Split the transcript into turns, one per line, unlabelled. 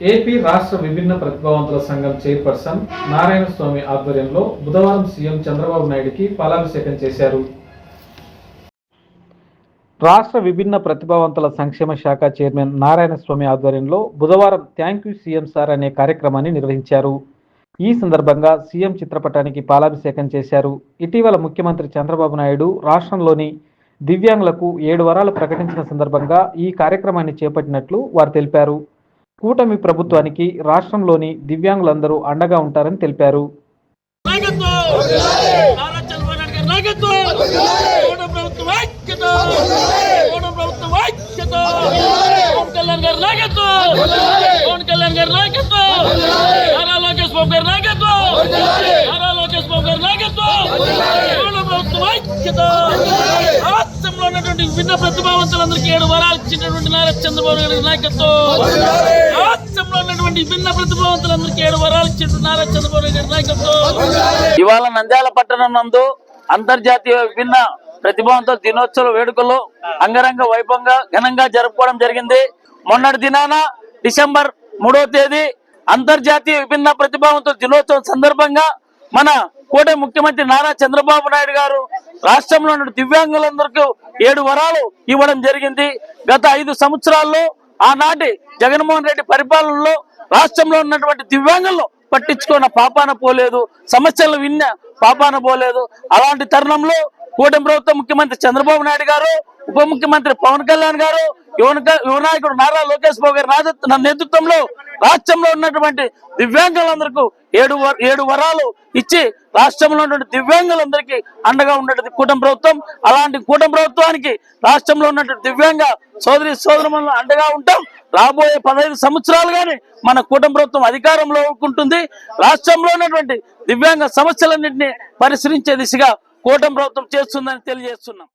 AP రాష్ట్ర విభిన్న ప్రతిభావంతుల సంఘం చైర్పర్సన్ నారాయణ స్వామి ఆధ్వర్యంలో బుధవారం సీఎం చంద్రబాబు నాయుడుకి పాలాభిషేకం చేశారు. రాష్ట్ర విభిన్న ప్రతిభావంతుల సంక్షేమ శాఖ చైర్మన్ నారాయణ స్వామి ఆధ్వర్యంలో బుధవారం థ్యాంక్ యూ సీఎం సార్ అనే కార్యక్రమాన్ని నిర్వహించారు. ఈ సందర్భంగా సీఎం చిత్రపటానికి పాలాభిషేకం చేశారు. ఇటీవల ముఖ్యమంత్రి చంద్రబాబు నాయుడు రాష్ట్రంలోని దివ్యాంగులకు ఏడు వరాలు ప్రకటించిన సందర్భంగా ఈ కార్యక్రమాన్ని చేపట్టినట్లు వారు తెలిపారు. కూటమి ప్రభుత్వానికి రాష్ట్రంలోని దివ్యాంగులందరూ అండగా ఉంటారని తెలిపారు.
నాయకత్వం! విన్న ప్రతిభావంతులందరికీ ఏడు వరాలు ఇచ్చినటువంటి నారా చంద్రబాబు నాయుడు గారి నాయకత్వం. రాష్ట్రంలో ఉన్నటువంటి విభిన్న ప్రతిభావంతులందరికీ ఏడు వరాలు ఇచ్చినటువంటి నారా చంద్రబాబు నాయుడు గారి నాయకత్వం.
ఇవాళ నంద్యాల పట్టణం నందు అంతర్జాతీయ విభిన్న ప్రతిభావంతుల దినోత్సవ వేడుకలు అంగరంగ వైభవంగా ఘనంగా జరుపుకోవడం జరిగింది. మొన్నటి దినాన డిసెంబర్ మూడవ తేదీ అంతర్జాతీయ విభిన్న ప్రతిభావంతుల దినోత్సవం సందర్భంగా మన కోట ముఖ్యమంత్రి నారా చంద్రబాబు నాయుడు గారు రాష్ట్రంలో ఉన్న దివ్యాంగులందరికీ ఏడు వరాలు ఇవ్వడం జరిగింది. గత ఐదు సంవత్సరాల్లో ఆనాటి జగన్మోహన్ రెడ్డి పరిపాలనలో రాష్ట్రంలో ఉన్నటువంటి దివ్యాంగులను పట్టించుకున్న పాపాన పోలేదు. సమస్యలు విన్న పాపాన పోలేదు. అలాంటి తరుణంలో కూటమి ప్రభుత్వ ముఖ్యమంత్రి చంద్రబాబు నాయుడు గారు ఉప ముఖ్యమంత్రి పవన్ కళ్యాణ్ గారు యువ నాయకుడు నారా లోకేష్ బాబు గారి నేతృత్వంలో రాష్ట్రంలో ఉన్నటువంటి దివ్యాంగులందరికీ ఏడు వ- ఏడు వరాలు ఇచ్చి రాష్ట్రంలో ఉన్నటువంటి దివ్యాంగులందరికీ అండగా ఉన్నటువంటి కూటమి ప్రభుత్వం. అలాంటి కూటమి ప్రభుత్వానికి రాష్ట్రంలో ఉన్నటువంటి దివ్యాంగ సోదరి సోదరులను అండగా ఉంటాం. రాబోయే పదహైదు సంవత్సరాలుగానే మన కూటమి ప్రభుత్వం అధికారంలో ఉంటుంది రాష్ట్రంలో ఉన్నటువంటి దివ్యాంగ సమస్యలన్నింటినీ పరిశీలించే దిశగా కూటమి ప్రభుత్వం చేస్తుందని తెలియజేస్తున్నాం.